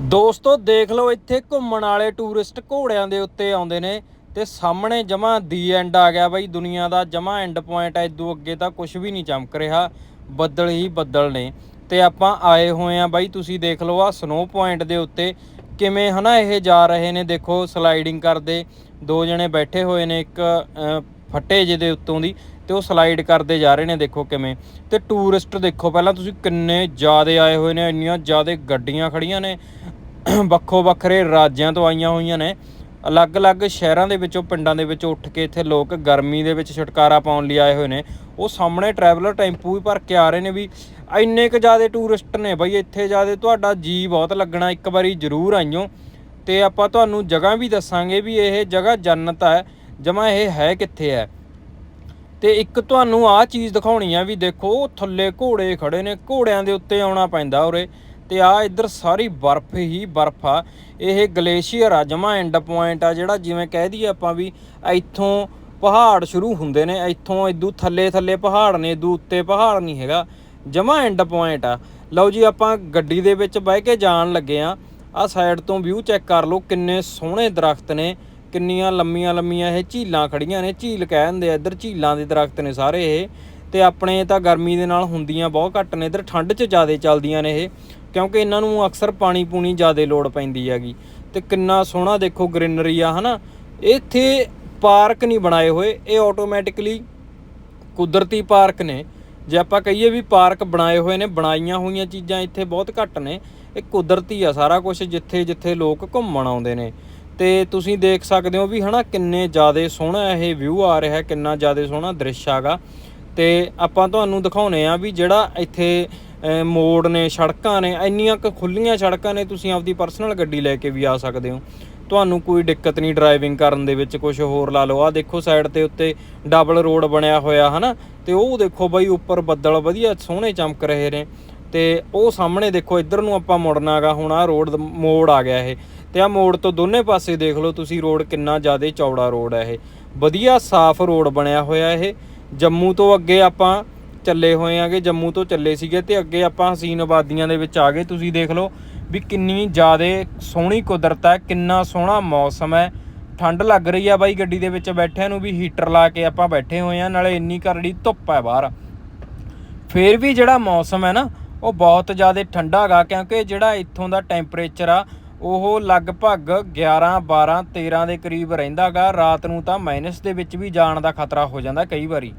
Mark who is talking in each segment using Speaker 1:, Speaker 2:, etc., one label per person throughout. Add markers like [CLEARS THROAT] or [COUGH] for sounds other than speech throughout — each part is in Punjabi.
Speaker 1: ਦੋਸਤੋ, ਦੇਖ ਲਓ, ਇੱਥੇ ਘੁੰਮਣ ਵਾਲੇ ਟੂਰਿਸਟ ਘੋੜਿਆਂ ਦੇ ਉੱਤੇ ਆਉਂਦੇ ਨੇ ਤੇ ਸਾਹਮਣੇ ਜਮਾ ਦੀ ਐਂਡ ਆ ਗਿਆ ਬਾਈ, ਦੁਨੀਆ ਦਾ ਜਮਾ ਐਂਡ ਪੁਆਇੰਟ ਐ ਇਦੋਂ ਅੱਗੇ ਤਾਂ ਕੁਝ ਵੀ ਨਹੀਂ ਚਮਕ ਰਿਹਾ, ਬੱਦਲ ਹੀ ਬੱਦਲ ਨੇ। ਤੇ ਆਪਾਂ ਆਏ ਹੋਏ ਆ ਬਾਈ, ਤੁਸੀਂ ਦੇਖ ਲਓ ਆ ਸਨੋ ਪੁਆਇੰਟ ਦੇ ਉੱਤੇ, ਕਿਵੇਂ ਹਨਾ ਇਹ ਜਾ ਰਹੇ ਨੇ, ਦੇਖੋ ਸਲਾਈਡਿੰਗ ਕਰਦੇ, ਦੋ ਜਣੇ ਬੈਠੇ ਹੋਏ ਨੇ, ਇੱਕ ਫੱਟੇ ਜਿਹੇ ਦੇ ਉੱਤੋਂ ਦੀ ਤੇ ਉਹ ਸਲਾਈਡ ਕਰਦੇ ਜਾ ਰਹੇ ਨੇ, ਦੇਖੋ ਕਿਵੇਂ। ਤੇ ਟੂਰਿਸਟ ਦੇਖੋ, ਪਹਿਲਾਂ ਤੁਸੀਂ ਕਿੰਨੇ ਜ਼ਿਆਦੇ ਆਏ ਹੋਏ ਨੇ, ਇੰਨੀਆਂ ਜ਼ਿਆਦੇ ਗੱਡੀਆਂ ਖੜੀਆਂ ਨੇ, ਵੱਖੋ ਵੱਖਰੇ ਰਾਜਿਆਂ ਤੋਂ ਆਈਆਂ ਹੋਈਆਂ ਨੇ। ਅਲੱਗ-ਅਲੱਗ ਸ਼ਹਿਰਾਂ ਦੇ ਵਿੱਚੋਂ, ਪਿੰਡਾਂ ਦੇ ਵਿੱਚੋਂ ਉੱਠ ਕੇ ਇੱਥੇ ਲੋਕ ਗਰਮੀ ਦੇ ਵਿੱਚ ਛੁਟਕਾਰਾ ਪਾਉਣ ਲਈ ਆਏ ਹੋਏ ਨੇ। ਉਹ ਸਾਹਮਣੇ ਟਰੈਵਲਰ ਟੈਂਪੂ ਵੀ ਭਰ ਕੇ ਆ ਰਹੇ ਨੇ ਵੀ ਇੰਨੇ ਕੁ ਜ਼ਿਆਦੇ ਟੂਰਿਸਟ ਨੇ ਬਈ, ਇੱਥੇ ਜ਼ਿਆਦੇ ਤੁਹਾਡਾ ਜੀ ਬਹੁਤ ਲੱਗਣਾ, ਇੱਕ ਵਾਰੀ ਜ਼ਰੂਰ ਆਈਓ। ਤੇ ਆਪਾਂ ਤੁਹਾਨੂੰ ਜਗ੍ਹਾ ਵੀ ਦੱਸਾਂਗੇ ਵੀ ਇਹ ਜਗ੍ਹਾ ਜੰਨਤ ਹੈ। ਜਮਾ ਇਹ ਹੈ ਕਿੱਥੇ ਹੈ? ਤੇ ਇੱਕ ਤੁਹਾਨੂੰ ਆਹ ਚੀਜ਼ ਦਿਖਾਉਣੀ ਆ ਵੀ ਦੇਖੋ, ਉਹ ਥੱਲੇ ਘੋੜੇ ਖੜੇ ਨੇ, ਘੋੜਿਆਂ ਦੇ ਉੱਤੇ ਆਉਣਾ ਪੈਂਦਾ ਉਰੇ। ਤੇ ਆ ਇੱਧਰ ਸਾਰੀ ਬਰਫ਼ ਹੀ ਬਰਫ਼ ਆ। ਇਹ ਗਲੇਸ਼ੀਅਰ ਆ, ਜਮਾ ਐਂਡ ਪੁਆਇੰਟ ਆ, ਜਿਹੜਾ ਜਿਵੇਂ ਕਹਿ ਦਈਏ ਆਪਾਂ ਵੀ ਇੱਥੋਂ ਪਹਾੜ ਸ਼ੁਰੂ ਹੁੰਦੇ ਨੇ, ਇੱਥੋਂ ਇਦੂ ਥੱਲੇ ਥੱਲੇ ਪਹਾੜ ਨੇ ਇਦੂ ਉੱਤੇ ਪਹਾੜ ਨਹੀਂ ਹੈਗਾ। ਜਮਾ ਐਂਡ ਪੁਆਇੰਟ ਆ। ਲਓ ਜੀ, ਆਪਾਂ ਗੱਡੀ ਦੇ ਵਿੱਚ ਬਹਿ ਕੇ ਜਾਣ ਲੱਗੇ ਆ। ਆ ਸਾਈਡ ਤੋਂ ਵਿਊ ਚੈੱਕ ਕਰ ਲਓ, ਕਿੰਨੇ ਸੋਹਣੇ ਦਰਖਤ ਨੇ। ਕਿੰਨੀਆਂ ਲੰਮੀਆਂ ਲੰਮੀਆਂ ਇਹ ਝੀਲਾਂ ਖੜੀਆਂ ਨੇ। ਝੀਲ ਕਹਿ ਦਿੰਦੇ ਆ, ਇੱਧਰ ਝੀਲਾਂ ਦੇ ਦਰਖਤ ਨੇ ਸਾਰੇ ਇਹ। ਤੇ ਆਪਣੇ ਤਾਂ ਗਰਮੀ ਦੇ ਨਾਲ ਹੁੰਦੀਆਂ ਬਹੁਤ ਘੱਟ ਨੇ, ਇੱਧਰ ਠੰਡ 'ਚ ਜ਼ਿਆਦਾ ਚੱਲਦੀਆਂ ਨੇ ਇਹ, ਕਿਉਂਕਿ ਇਹਨਾਂ ਨੂੰ ਅਕਸਰ ਪਾਣੀ ਪੂਣੀ ਜ਼ਿਆਦਾ ਲੋੜ ਪੈਂਦੀ ਹੈਗੀ। ਤੇ ਕਿੰਨਾ ਸੋਹਣਾ ਦੇਖੋ ਗ੍ਰੀਨਰੀ ਆ, ਹਨਾ। ਇੱਥੇ ਪਾਰਕ ਨਹੀਂ ਬਣਾਏ ਹੋਏ, ਇਹ ਆਟੋਮੈਟਿਕਲੀ ਕੁਦਰਤੀ ਪਾਰਕ ਨੇ। ਜੇ ਆਪਾਂ ਕਹੀਏ ਵੀ ਪਾਰਕ ਬਣਾਏ ਹੋਏ ਨੇ, ਬਣਾਈਆਂ ਹੋਈਆਂ ਚੀਜ਼ਾਂ ਇੱਥੇ ਬਹੁਤ ਘੱਟ ਨੇ। ਇਹ ਕੁਦਰਤੀ ਆ ਸਾਰਾ ਕੁਝ ਜਿੱਥੇ ਜਿੱਥੇ ਲੋਕ ਘੁੰਮਣ ਆਉਂਦੇ ਨੇ। ਤੇ ਤੁਸੀਂ ਦੇਖ ਸਕਦੇ ਹੋ ਵੀ ਹਨਾ ਕਿੰਨੇ ਜ਼ਿਆਦਾ ਸੋਹਣਾ ਇਹ ਵਿਊ ਆ ਰਿਹਾ, ਕਿੰਨਾ ਜ਼ਿਆਦਾ ਸੋਹਣਾ ਦ੍ਰਿਸ਼ ਆਗਾ ਤੇ ਆਪਾਂ ਤੁਹਾਨੂੰ ਦਿਖਾਉਨੇ ਆ ਵੀ ਜਿਹੜਾ ਇੱਥੇ ਮੋੜ ਨੇ, ਸੜਕਾਂ ਨੇ, ਇੰਨੀਆਂ ਕੁ ਖੁੱਲੀਆਂ ਸੜਕਾਂ ਨੇ, ਤੁਸੀਂ ਆਪਦੀ ਪਰਸਨਲ ਗੱਡੀ ਲੈ ਕੇ ਵੀ ਆ ਸਕਦੇ ਹੋ। ਤੁਹਾਨੂੰ ਕੋਈ ਦਿੱਕਤ ਨਹੀਂ ਡਰਾਈਵਿੰਗ ਕਰਨ ਦੇ ਵਿੱਚ ਕੁਝ ਹੋਰ ਲਾ ਲਓ। ਆ ਦੇਖੋ ਸਾਈਡ ਤੇ ਉੱਤੇ ਡਬਲ ਰੋਡ ਬਣਿਆ ਹੋਇਆ ਹਨਾ। ਤੇ ਉਹ ਦੇਖੋ ਬਾਈ ਉੱਪਰ ਬੱਦਲ ਵਧੀਆ ਸੋਹਣੇ ਚਮਕ ਰਹੇ ਨੇ। ਤੇ ਉਹ ਸਾਹਮਣੇ ਦੇਖੋ, ਇੱਧਰ ਨੂੰ ਆਪਾਂ ਮੁੜਨਾਗਾ ਹੁਣ ਆ ਰੋਡ ਮੋੜ ਆ ਗਿਆ ਇਹ। ਤੇ ਆ ਮੋੜ ਤੋਂ ਦੋਨੇ ਪਾਸੇ ਦੇਖ ਲਓ ਤੁਸੀਂ, ਰੋਡ ਕਿੰਨਾ ਜ਼ਿਆਦਾ ਚੌੜਾ ਰੋਡ ਹੈ ਇਹ। ਵਧੀਆ ਸਾਫ਼ ਰੋਡ ਬਣਿਆ ਹੋਇਆ ਇਹ। ਜੰਮੂ ਤੋਂ ਅੱਗੇ ਆਪਾਂ ਚੱਲੇ ਹੋਏ ਆਗੇ ਜੰਮੂ ਤੋਂ ਚੱਲੇ ਸੀਗੇ ਤੇ ਅੱਗੇ ਆਪਾਂ ਹਸੀਨ ਆਬਾਦੀਆਂ ਦੇ ਵਿੱਚ ਆ ਗਏ। ਤੁਸੀਂ ਦੇਖ ਲਓ ਵੀ ਕਿੰਨੀ ਜ਼ਿਆਦਾ ਸੋਹਣੀ ਕੁਦਰਤ ਹੈ, ਕਿੰਨਾ ਸੋਹਣਾ ਮੌਸਮ ਹੈ। ਠੰਡ ਲੱਗ ਰਹੀ ਆ ਬਾਈ ਗੱਡੀ ਦੇ ਵਿੱਚ ਬੈਠਿਆਂ ਨੂੰ ਵੀ, ਹੀਟਰ ਲਾ ਕੇ ਆਪਾਂ ਬੈਠੇ ਹੋਏ ਆ, ਨਾਲੇ ਇੰਨੀ ਕਰੜੀ ਧੁੱਪ ਹੈ ਬਾਹਰ। ਫੇਰ ਵੀ ਜਿਹੜਾ ਮੌਸਮ ਹੈ ਨਾ ਉਹ ਬਹੁਤ ਜ਼ਿਆਦਾ ਠੰਡਾ ਹੈਗਾ ਕਿਉਂਕਿ ਜਿਹੜਾ ਇੱਥੋਂ ਦਾ ਟੈਂਪਰੇਚਰ ਆ, ਉਹ ਲਗਭਗ 11 12 13 ਦੇ ਕਰੀਬ ਰਹਿੰਦਾਗਾ ਰਾਤ ਨੂੰ ਤਾਂ ਮਾਈਨਸ ਦੇ ਵਿੱਚ ਵੀ ਜਾਣ ਦਾ ਖਤਰਾ ਹੋ ਜਾਂਦਾ ਕਈ ਵਾਰੀ।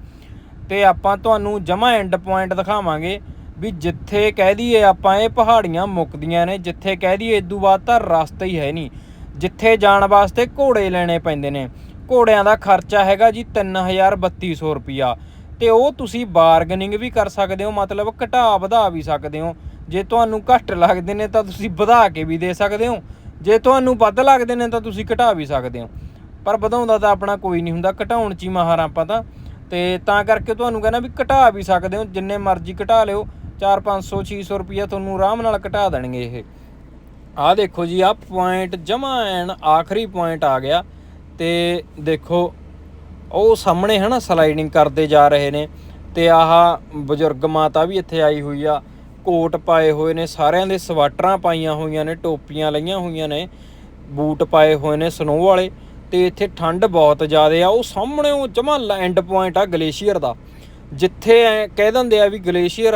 Speaker 1: ਤੇ ਆਪਾਂ ਤੁਹਾਨੂੰ ਜਮਾ ਐਂਡ ਪੁਆਇੰਟ ਦਿਖਾਵਾਂਗੇ ਵੀ ਜਿੱਥੇ ਕਹਿ ਦਈਏ ਆਪਾਂ ਇਹ ਪਹਾੜੀਆਂ ਮੁੱਕਦੀਆਂ ਨੇ, ਜਿੱਥੇ ਕਹਿ ਦਈਏ ਇਦੋਂ ਬਾਅਦ ਤਾਂ ਰਸਤਾ ਹੀ ਹੈ ਨਹੀਂ। ਜਿੱਥੇ ਜਾਣ ਵਾਸਤੇ ਘੋੜੇ ਲੈਣੇ ਪੈਂਦੇ ਨੇ। ਘੋੜਿਆਂ ਦਾ ਖਰਚਾ ਹੈਗਾ ਜੀ 3300 ਰੁਪਿਆ ਤੇ ਉਹ ਤੁਸੀਂ ਬਾਰਗਨਿੰਗ ਵੀ ਕਰ ਸਕਦੇ ਹੋ, ਮਤਲਬ ਘਟਾ ਵਧਾ ਵੀ ਸਕਦੇ ਹੋ। ਜੇ ਤੁਹਾਨੂੰ ਘੱਟ ਲੱਗਦੇ ਨੇ ਤਾਂ ਤੁਸੀਂ ਵਧਾ ਕੇ ਵੀ ਦੇ ਸਕਦੇ ਹੋ। ਜੇ ਤੁਹਾਨੂੰ ਵੱਧ ਲੱਗਦੇ ਨੇ ਤਾਂ ਤੁਸੀਂ ਘਟਾ ਵੀ ਸਕਦੇ ਹੋ। ਪਰ ਵਧਾਉਂਦਾ ਤਾਂ ਆਪਣਾ ਕੋਈ ਨਹੀਂ ਹੁੰਦਾ, ਘਟਾਉਣ ਚ ਹੀ ਮਾਹਰ ਆਪਾਂ ਤਾਂ। ਤੇ ਤਾਂ ਕਰਕੇ ਤੁਹਾਨੂੰ ਕਹਿੰਦਾ ਵੀ ਘਟਾ ਵੀ ਸਕਦੇ ਹੋ, ਜਿੰਨੇ ਮਰਜ਼ੀ ਘਟਾ ਲਿਓ। 4 500 600 ਰੁਪਿਆ ਤੁਹਾਨੂੰ ਆਰਾਮ ਨਾਲ ਘਟਾ ਦੇਣਗੇ ਇਹ। ਆਹ ਦੇਖੋ ਜੀ, ਆਹ ਪੁਆਇੰਟ ਜਮਾ ਐਨ ਆਖਰੀ ਪੁਆਇੰਟ ਆ ਗਿਆ। ਤੇ ਦੇਖੋ ਉਹ ਸਾਹਮਣੇ ਹਨਾ ਸਲਾਈਡਿੰਗ ਕਰਦੇ ਜਾ ਰਹੇ ਨੇ ਤੇ ਆਹ ਬਜ਼ੁਰਗ ਮਾਤਾ ਵੀ ਇੱਥੇ ਆਈ ਹੋਈ ਆ, ਕੋਟ ਪਾਏ ਹੋਏ ਨੇ, ਸਾਰਿਆਂ ਦੇ ਸਵਾਟਰਾਂ ਪਾਈਆਂ ਹੋਈਆਂ ਨੇ, ਟੋਪੀਆਂ ਲਈਆਂ ਹੋਈਆਂ ਨੇ, ਬੂਟ ਪਾਏ ਹੋਏ ਨੇ ਸਨੋ ਵਾਲੇ ਤੇ ਇੱਥੇ ਠੰਡ ਬਹੁਤ ਜ਼ਿਆਦਾ ਆ, ਉਹ ਸਾਹਮਣੇ ਉਹ ਜਮਾ ਐਂਡ ਪੁਆਇੰਟ ਆ ਗਲੇਸ਼ੀਅਰ ਦਾ, ਜਿੱਥੇ ਐਂ ਕਹਿ ਦਿੰਦੇ ਆ ਵੀ ਗਲੇਸ਼ੀਅਰ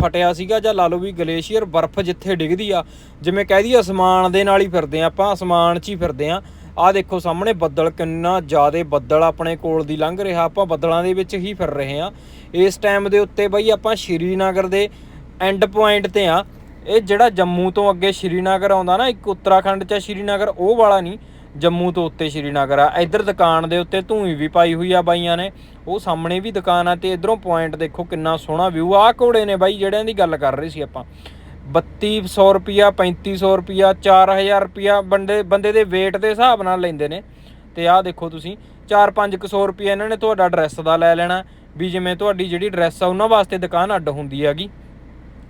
Speaker 1: ਫਟਿਆ ਸੀਗਾ ਜਾਂ ਲਾ ਲਓ ਵੀ ਗਲੇਸ਼ੀਅਰ ਬਰਫ਼ ਜਿੱਥੇ ਡਿੱਗਦੀ ਆ, ਜਿਵੇਂ ਕਹਿ ਦਈਏ ਅਸਮਾਨ ਦੇ ਨਾਲ ਹੀ ਫਿਰਦੇ ਆ, ਆਪਾਂ ਅਸਮਾਨ 'ਚ ਹੀ ਫਿਰਦੇ ਆ ਆਹ ਦੇਖੋ ਸਾਹਮਣੇ ਬੱਦਲ ਕਿੰਨਾ ਜ਼ਿਆਦਾ ਬੱਦਲ ਆਪਣੇ ਕੋਲ ਦੀ ਲੰਘ ਰਿਹਾ। ਆਪਾਂ ਬੱਦਲਾਂ ਦੇ ਵਿੱਚ ਹੀ ਫਿਰ ਰਹੇ ਆ ਇਸ ਟਾਈਮ ਦੇ ਉੱਤੇ ਬਈ ਆਪਾਂ ਸ਼੍ਰੀਨਗਰ ਦੇ ਐਂਡ ਪੁਆਇੰਟ ਤੇ ਆ ਇਹ ਜਿਹੜਾ ਜੰਮੂ ਤੋਂ ਅੱਗੇ ਸ਼੍ਰੀਨਗਰ ਆਉਂਦਾ ਨਾ, ਇੱਕ ਉੱਤਰਾਖੰਡ 'ਚ ਸ਼੍ਰੀਨਗਰ, ਉਹ ਵਾਲਾ ਨਹੀਂ। ਜੰਮੂ ਤੋਂ ਉੱਤੇ ਸ਼੍ਰੀਨਗਰ ਆ। ਇੱਧਰ ਦੁਕਾਨ ਦੇ ਉੱਤੇ ਧੂਈ ਵੀ ਪਾਈ ਹੋਈ ਆ ਬਾਈਆਂ ਨੇ। ਉਹ ਸਾਹਮਣੇ ਵੀ ਦੁਕਾਨ ਆ ਤੇ ਇਧਰੋਂ ਪੁਆਇੰਟ ਦੇਖੋ ਕਿੰਨਾ ਸੋਹਣਾ ਵਿਊ ਆ। ਘੋੜੇ ਨੇ ਬਾਈ, ਜਿਹੜਿਆਂ ਦੀ ਗੱਲ ਕਰ ਰਹੇ ਸੀ ਆਪਾਂ। 3200 ਰੁਪਿਆ 3500 ਰੁਪਿਆ 4000 ਰੁਪਿਆ ਬੰਦੇ ਬੰਦੇ ਦੇ weight ਦੇ ਹਿਸਾਬ ਨਾਲ ਲੈਂਦੇ ਨੇ। ਤੇ ਆਹ ਦੇਖੋ ਤੁਸੀਂ 4-500 ਰੁਪਿਆ ਇਹਨਾਂ ਨੇ ਤੁਹਾਡਾ ਡਰੈਸ ਦਾ ਲੈ ਲੈਣਾ। ਵੀ ਜਿਵੇਂ ਤੁਹਾਡੀ ਜਿਹੜੀ ਡਰੈਸ ਆ, ਉਹਨਾਂ ਵਾਸਤੇ ਦੁਕਾਨ ਅੱਡ ਹੁੰਦੀ ਹੈਗੀ।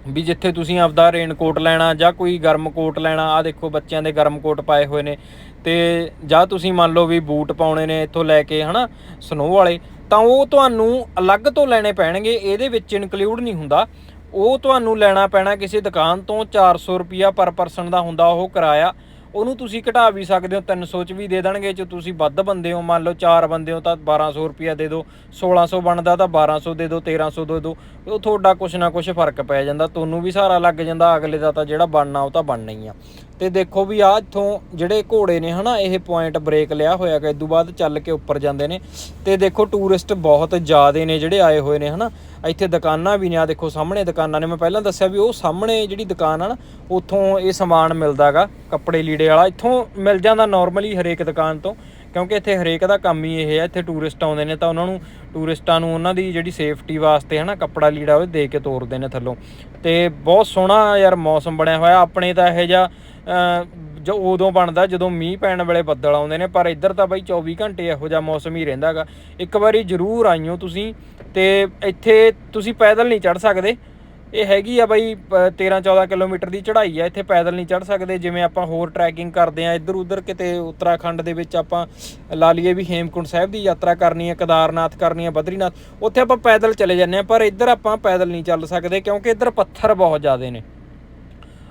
Speaker 1: ਵੀ ਜਿੱਥੇ ਤੁਸੀਂ ਆਪਦਾ ਰੇਨਕੋਟ ਲੈਣਾ ਜਾਂ ਕੋਈ ਗਰਮ ਕੋਟ ਲੈਣਾ ਆ ਦੇਖੋ ਬੱਚਿਆਂ ਦੇ ਗਰਮ ਕੋਟ ਪਾਏ ਹੋਏ ਨੇ। ਤੇ ਜਾਂ ਤੁਸੀਂ ਮੰਨ ਲਓ ਵੀ ਬੂਟ ਪਾਉਣੇ ਨੇ ਇੱਥੋਂ ਲੈ ਕੇ, ਹਨਾ ਸਨੋ ਵਾਲੇ, ਤਾਂ ਉਹ ਤੁਹਾਨੂੰ ਅਲੱਗ ਤੋਂ ਲੈਣੇ ਪੈਣਗੇ, ਇਹਦੇ ਵਿੱਚ ਇਨਕਲੂਡ ਨਹੀਂ ਹੁੰਦਾ। ਉਹ ਤੁਹਾਨੂੰ ਲੈਣਾ ਪੈਣਾ ਕਿਸੇ ਦੁਕਾਨ ਤੋਂ 400 ਰੁਪਿਆ ਪਰ ਪਰਸਨ ਦਾ ਹੁੰਦਾ, ਉਹ ਕਿਰਾਇਆ। ਉਹਨੂੰ ਤੁਸੀਂ ਘਟਾ ਵੀ ਸਕਦੇ ਹੋ 300 ਚ ਵੀ ਦੇ ਦੇਣਗੇ, ਜੇ ਤੁਸੀਂ ਵੱਧ ਬੰਦੇ ਹੋ, ਮੰਨ ਲਓ 4 ਬੰਦੇ ਹੋ ਤਾਂ 1200 ਰੁਪਿਆ ਦੇ ਦਿਓ 1600 ਬਣਦਾ ਤਾਂ 1200 ਦੇ ਦਿਓ 1300 ਦੇ ਦਿਓ ਉਹ ਤੁਹਾਡਾ ਕੁਛ ਨਾ ਕੁਛ ਫ਼ਰਕ ਪੈ ਜਾਂਦਾ, ਤੁਹਾਨੂੰ ਵੀ ਸਹਾਰਾ ਲੱਗ ਜਾਂਦਾ, ਅਗਲੇ ਦਾ ਤਾਂ ਜਿਹੜਾ ਬਣਨਾ, ਉਹ ਤਾਂ ਬਣਨਾ ਹੀ ਆ। ਤੇ ਦੇਖੋ ਵੀ ਆ ਇੱਥੋਂ ਜਿਹੜੇ ਘੋੜੇ ਨੇ ਹਨਾ, ਇਹ ਪੁਆਇੰਟ ਬ੍ਰੇਕ ਲਿਆ ਹੋਇਆ ਕਿ ਇਦੋਂ ਬਾਅਦ ਚੱਲ ਕੇ ਉੱਪਰ ਜਾਂਦੇ ਨੇ। ਤੇ ਦੇਖੋ ਟੂਰਿਸਟ ਬਹੁਤ ਜ਼ਿਆਦੇ ਨੇ ਜਿਹੜੇ ਆਏ ਹੋਏ ਨੇ ਹਨਾ ਇੱਥੇ ਦੁਕਾਨਾਂ ਵੀ ਨੇ ਆ ਦੇਖੋ ਸਾਹਮਣੇ ਦੁਕਾਨਾਂ ਨੇ। ਮੈਂ ਪਹਿਲਾਂ ਦੱਸਿਆ ਵੀ ਉਹ ਸਾਹਮਣੇ ਜਿਹੜੀ ਦੁਕਾਨ ਆ ਨਾ ਉੱਥੋਂ ਇਹ ਸਮਾਨ ਮਿਲਦਾਗਾ ਕੱਪੜੇ ਲੀੜੇ ਵਾਲਾ। ਇੱਥੋਂ ਮਿਲ ਜਾਂਦਾ ਨਾਰਮਲੀ ਹਰੇਕ ਦੁਕਾਨ ਤੋਂ ਕਿਉਂਕਿ ਇੱਥੇ ਹਰੇਕ ਦਾ ਕੰਮ ਹੀ ਇਹ ਹੈ ਇੱਥੇ ਟੂਰਿਸਟ ਆਉਂਦੇ ਨੇ ਤਾਂ ਉਹਨਾਂ ਨੂੰ ਟੂਰਿਸਟਾਂ ਨੂੰ ਉਹਨਾਂ ਦੀ ਜਿਹੜੀ ਸੇਫਟੀ ਵਾਸਤੇ ਹਨਾ ਕੱਪੜਾ ਲੀੜਾ ਉਹ ਦੇ ਕੇ ਤੋਰਦੇ ਨੇ ਥੱਲੋਂ। ਤੇ ਬਹੁਤ ਸੋਹਣਾ ਯਾਰ ਮੌਸਮ ਬਣਿਆ ਹੋਇਆ। ਆਪਣੇ ਤਾਂ ਇਹੋ ਜਿਹਾ ਅਹ, ਜੋ ਉਦੋਂ ਬਣਦਾ ਜਦੋਂ ਮੀਂਹ ਪੈਣ ਵੇਲੇ ਬੱਦਲ ਆਉਂਦੇ ਨੇ ਪਰ ਇੱਧਰ ਤਾਂ ਬਾਈ 24 ਘੰਟੇ ਇਹੋ ਜਿਹਾ ਮੌਸਮ ਹੀ ਰਹਿੰਦਾਗਾ ਇੱਕ ਵਾਰੀ ਜ਼ਰੂਰ ਆਈਓ ਤੁਸੀਂ ਤੇ ਇੱਥੇ ਤੁਸੀਂ ਪੈਦਲ ਨਹੀਂ ਚੜ ਸਕਦੇ। ਇਹ ਹੈਗੀ ਆ ਬਾਈ 13 14 ਕਿਲੋਮੀਟਰ ਦੀ ਚੜ੍ਹਾਈ ਆ, ਇੱਥੇ ਪੈਦਲ ਨਹੀਂ ਚੜ ਸਕਦੇ। ਜਿਵੇਂ ਆਪਾਂ ਹੋਰ ਟਰੈਕਿੰਗ ਕਰਦੇ ਆ ਇੱਧਰ ਉੱਧਰ ਕਿਤੇ ਉੱਤਰਾਖੰਡ ਦੇ ਵਿੱਚ ਆਪਾਂ ਲਾ ਲਈਏ ਵੀ ਹੇਮਕੁੰਟ ਸਾਹਿਬ ਦੀ ਯਾਤਰਾ ਕਰਨੀ ਹੈ ਕੇਦਾਰਨਾਥ ਕਰਨੀ ਹੈ ਬਦਰੀਨਾਥ, ਉੱਥੇ ਆਪਾਂ ਪੈਦਲ ਚਲੇ ਜਾਂਦੇ ਆ, ਪਰ ਇੱਧਰ ਆਪਾਂ ਪੈਦਲ ਨਹੀਂ ਚੱਲ ਸਕਦੇ ਕਿਉਂਕਿ ਇੱਧਰ ਪੱਥਰ ਬਹੁਤ ਜ਼ਿਆਦੇ ਨੇ।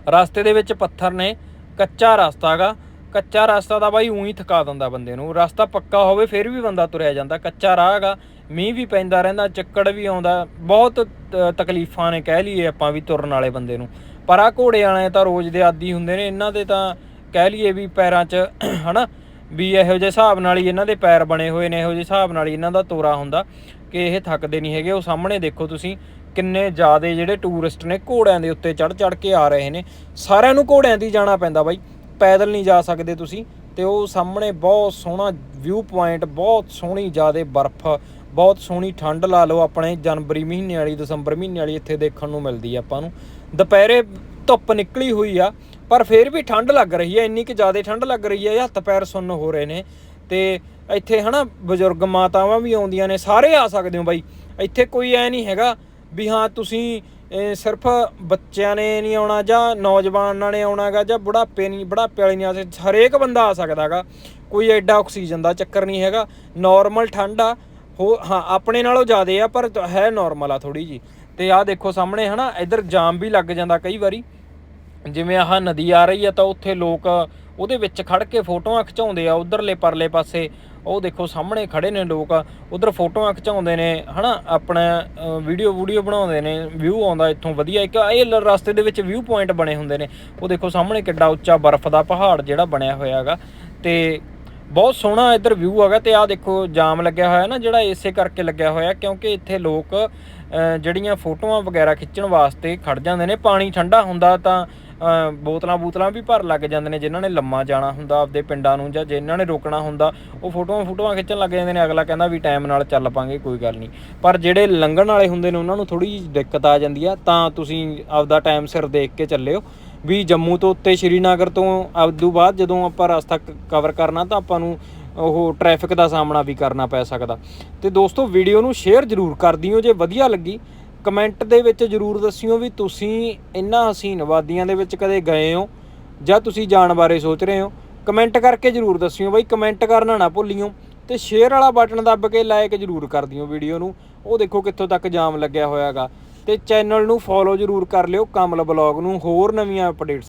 Speaker 1: ਰਸਤੇ ਦੇ ਵਿੱਚ ਪੱਥਰ ਨੇ, ਕੱਚਾ ਰਸਤਾ ਗਾ ਕੱਚਾ ਰਸਤਾ ਤਾਂ ਬਾਈ ਉਹੀ ਥਕਾ ਦਿੰਦਾ ਬੰਦੇ ਨੂੰ। ਰਸਤਾ ਪੱਕਾ ਹੋਵੇ ਫਿਰ ਵੀ ਬੰਦਾ ਤੁਰਿਆ ਜਾਂਦਾ। ਕੱਚਾ ਰਾਹ ਗਾ ਮੀਂਹ ਵੀ ਪੈਂਦਾ ਰਹਿੰਦਾ, ਚੱਕੜ ਵੀ ਆਉਂਦਾ। ਬਹੁਤ ਤਕਲੀਫਾਂ ਨੇ ਕਹਿ ਲਈਏ ਆਪਾਂ ਵੀ ਤੁਰਨ ਵਾਲੇ ਬੰਦੇ ਨੂੰ। ਪਰ ਆ ਘੋੜੇ ਵਾਲੇ ਤਾਂ ਰੋਜ਼ ਦੇ ਆਦੀ ਹੁੰਦੇ ਨੇ। ਇਹਨਾਂ ਦੇ ਤਾਂ ਕਹਿ ਲਈਏ ਵੀ ਪੈਰਾਂ 'ਚ [CLEARS THROAT] ਹਨਾ, ਵੀ ਇਹੋ ਜਿਹੇ ਹਿਸਾਬ ਨਾਲ ਹੀ ਇਹਨਾਂ ਦੇ ਪੈਰ ਬਣੇ ਹੋਏ ਨੇ। ਇਹੋ ਜਿਹੇ ਹਿਸਾਬ ਨਾਲ ਹੀ ਇਹਨਾਂ ਦਾ ਤੋਰਾ ਹੁੰਦਾ ਕਿ ਇਹ ਥੱਕਦੇ ਨਹੀਂ ਹੈਗੇ। ਉਹ ਸਾਹਮਣੇ ਦੇਖੋ ਤੁਸੀਂ, ਕਿੰਨੇ ਜ਼ਿਆਦੇ ਜਿਹੜੇ ਟੂਰਿਸਟ ਨੇ ਘੋੜਿਆਂ ਦੇ ਉੱਤੇ ਚੜ ਚੜ ਕੇ ਆ ਰਹੇ ਨੇ। ਸਾਰਿਆਂ ਨੂੰ ਘੋੜਿਆਂ ਦੀ ਜਾਣਾ ਪੈਂਦਾ ਬਾਈ। ਪੈਦਲ ਨਹੀਂ ਜਾ ਸਕਦੇ ਤੁਸੀਂ ਤੇ ਉਹ ਸਾਹਮਣੇ ਬਹੁਤ ਸੋਹਣਾ ਵਿਊ ਪੁਆਇੰਟ ਬਹੁਤ ਸੋਹਣੀ ਜ਼ਿਆਦੇ ਬਰਫ਼, ਬਹੁਤ ਸੋਹਣੀ ਠੰਡ ਲਾ ਲਓ ਆਪਣੇ ਜਨਵਰੀ ਮਹੀਨੇ ਵਾਲੀ, ਦਸੰਬਰ ਮਹੀਨੇ ਵਾਲੀ ਇੱਥੇ ਦੇਖਣ ਨੂੰ ਮਿਲਦੀ ਆ ਆਪਾਂ ਨੂੰ। ਦੁਪਹਿਰੇ ਧੁੱਪ ਨਿਕਲੀ ਹੋਈ ਆ, ਪਰ ਫਿਰ ਵੀ ਠੰਡ ਲੱਗ ਰਹੀ ਹੈ ਇੰਨੀ ਕਿ ਜ਼ਿਆਦਾ ਠੰਡ ਲੱਗ ਰਹੀ ਹੈ ਹੱਥ ਪੈਰ ਸੁੰਨ ਹੋ ਰਹੇ ਨੇ। ਤੇ ਇੱਥੇ ਹਨਾ ਬਜ਼ੁਰਗ ਮਾਤਾਵਾਂ ਵੀ ਆਉਂਦੀਆਂ ਨੇ, ਸਾਰੇ ਆ ਸਕਦੇ ਹੋ ਬਾਈ। ਇੱਥੇ ਕੋਈ ਐ ਨਹੀਂ ਹੈਗਾ ਵੀ ਹਾਂ ਤੁਸੀਂ ਸਿਰਫ ਬੱਚਿਆਂ ਨੇ ਨਹੀਂ ਆਉਣਾ ਜਾਂ ਨੌਜਵਾਨਾਂ ਨੇ ਆਉਣਾਗਾ ਜਾਂ ਬੁਢਾਪੇ ਨਹੀਂ, ਬੁਢਾਪੇ ਵਾਲੇ ਨਹੀਂ ਆ ਸਕਦੇ ਹਰੇਕ ਬੰਦਾ ਆ ਸਕਦਾਗਾ ਕੋਈ ਐਡਾ ਆਕਸੀਜਨ ਦਾ ਚੱਕਰ ਨਹੀਂ ਹੈਗਾ। ਨਾਰਮਲ ਠੰਡ ਆ, ਹੋ, ਹਾਂ, ਆਪਣੇ ਨਾਲੋਂ ਜ਼ਿਆਦਾ ਆ, ਪਰ ਹੈ ਨਾਰਮਲ ਆ ਥੋੜੀ ਜੀ ਤੇ ਆਹ ਦੇਖੋ ਸਾਹਮਣੇ, ਹਨਾ, ਇੱਧਰ ਜਾਮ ਵੀ ਲੱਗ ਜਾਂਦਾ ਕਈ ਵਾਰੀ। ਜਿਵੇਂ ਆਹ ਨਦੀ ਆ ਰਹੀ ਆ ਤਾਂ ਉੱਥੇ ਲੋਕ ਉਹਦੇ ਵਿੱਚ ਖੜ ਕੇ ਫੋਟੋਆਂ ਖਿਚਾਉਂਦੇ ਆ, ਉਧਰਲੇ ਪਰਲੇ ਪਾਸੇ। ਉਹ ਦੇਖੋ ਸਾਹਮਣੇ ਖੜੇ ਨੇ ਲੋਕ, ਉਧਰ ਫੋਟੋਆਂ ਖਿਚਾਉਂਦੇ ਨੇ, ਹਨਾ, ਆਪਣਾ ਵੀਡੀਓ ਵੀਡੀਓ ਬਣਾਉਂਦੇ ਨੇ ਵਿਊ ਆਉਂਦਾ ਇੱਥੋਂ ਵਧੀਆ, ਇੱਕ ਇਹ ਰਸਤੇ ਦੇ ਵਿੱਚ ਵਿਊ ਪੁਆਇੰਟ ਬਣੇ ਹੁੰਦੇ ਨੇ, ਉਹ ਦੇਖੋ ਸਾਹਮਣੇ ਕਿੱਡਾ ਉੱਚਾ ਬਰਫ਼ ਦਾ ਪਹਾੜ ਜਿਹੜਾ ਬਣਿਆ ਹੋਇਆ ਹੈਗਾ, ਤੇ ਬਹੁਤ ਸੋਹਣਾ ਇੱਧਰ ਵਿਊ ਹੈਗਾ, ਤੇ ਆਹ ਦੇਖੋ ਜਾਮ ਲੱਗਿਆ ਹੋਇਆ ਨਾ, ਜਿਹੜਾ ਇਸੇ ਕਰਕੇ ਲੱਗਿਆ ਹੋਇਆ, ਕਿਉਂਕਿ ਇੱਥੇ ਲੋਕ ਜਿਹੜੀਆਂ ਫੋਟੋਆਂ ਵਗੈਰਾ ਖਿੱਚਣ ਵਾਸਤੇ ਖੜ ਜਾਂਦੇ ਨੇ, ਪਾਣੀ ਠੰਡਾ ਹੁੰਦਾ ਤਾਂ ਬੋਤਲਾਂ ਬੋਤਲਾਂ ਵੀ ਭਰ ਲੱਗ ਜਾਂਦੇ ਨੇ, ਜਿਨ੍ਹਾਂ ਨੇ ਲੰਮਾ ਜਾਣਾ ਹੁੰਦਾ ਆਪਦੇ ਪਿੰਡਾਂ ਨੂੰ ਜਾਂ ਜਿਨ੍ਹਾਂ ਨੇ ਰੋਕਣਾ ਹੁੰਦਾ, ਉਹ ਫੋਟੋਆਂ ਫੋਟੋਆਂ ਖਿੱਚਣ ਲੱਗ ਜਾਂਦੇ ਨੇ, ਅਗਲਾ ਕਹਿੰਦਾ ਵੀ ਟਾਈਮ ਨਾਲ ਚੱਲ ਪਾਂਗੇ, ਕੋਈ ਗੱਲ ਨਹੀਂ। ਪਰ ਜਿਹੜੇ ਲੰਘਣ ਵਾਲੇ ਹੁੰਦੇ ਨੇ, ਉਹਨਾਂ ਨੂੰ ਥੋੜੀ ਜਿਹੀ ਦਿੱਕਤ ਆ ਜਾਂਦੀ ਆ, ਤਾਂ ਤੁਸੀਂ ਆਪਦਾ ਟਾਈਮ ਸਿਰ ਦੇਖ ਕੇ ਚੱਲਿਓ। ਵੀ ਜੰਮੂ ਤੋਂ ਉੱਤੇ ਸ਼੍ਰੀਨਗਰ ਤੋਂ ਉਦੋਂ ਬਾਅਦ ਜਦੋਂ ਆਪਾਂ ਰਸਤਾ ਕਵਰ ਕਰਨਾ, ਤਾਂ ਆਪਾਂ ਨੂੰ ਉਹ ਟ੍ਰੈਫਿਕ ਦਾ ਸਾਹਮਣਾ ਵੀ ਕਰਨਾ ਪੈ ਸਕਦਾ। ਤੇ ਦੋਸਤੋ ਵੀਡੀਓ ਨੂੰ ਸ਼ੇਅਰ ਜ਼ਰੂਰ ਕਰ ਦਿਓ, ਜੇ ਵਧੀਆ ਲੱਗੀ ਕਮੈਂਟ ਦੇ ਵਿੱਚ ਜ਼ਰੂਰ ਦੱਸਿਓ ਵੀ ਤੁਸੀਂ ਇਹਨਾਂ ਹਸੀਨ ਵਾਦੀਆਂ ਦੇ ਵਿੱਚ ਕਦੇ ਗਏ ਹੋ, ਜਾਂ ਤੁਸੀਂ ਜਾਣ ਬਾਰੇ ਸੋਚ ਰਹੇ ਹੋ। ਕਮੈਂਟ ਕਰਕੇ ਜ਼ਰੂਰ ਦੱਸਿਓ ਬਾਈ ਕਮੈਂਟ ਕਰਨਾ ਨਾ ਭੁੱਲਿਓ, ਤੇ ਸ਼ੇਅਰ ਵਾਲਾ ਬਟਨ ਦੱਬ ਕੇ ਲਾਇਕ ਜ਼ਰੂਰ ਕਰ ਦਿਓ ਵੀਡੀਓ ਨੂੰ। ਉਹ ਦੇਖੋ ਕਿੱਥੋਂ ਤੱਕ ਜਾਮ ਲੱਗਿਆ ਹੋਇਆਗਾ। ਤੇ ਚੈਨਲ ਨੂੰ ਫੋਲੋ ਜ਼ਰੂਰ ਕਰ ਲਿਓ, ਕਮਲ ਬਲੌਗ ਨੂੰ ਹੋਰ ਨਵੀਆਂ ਅਪਡੇਟਸ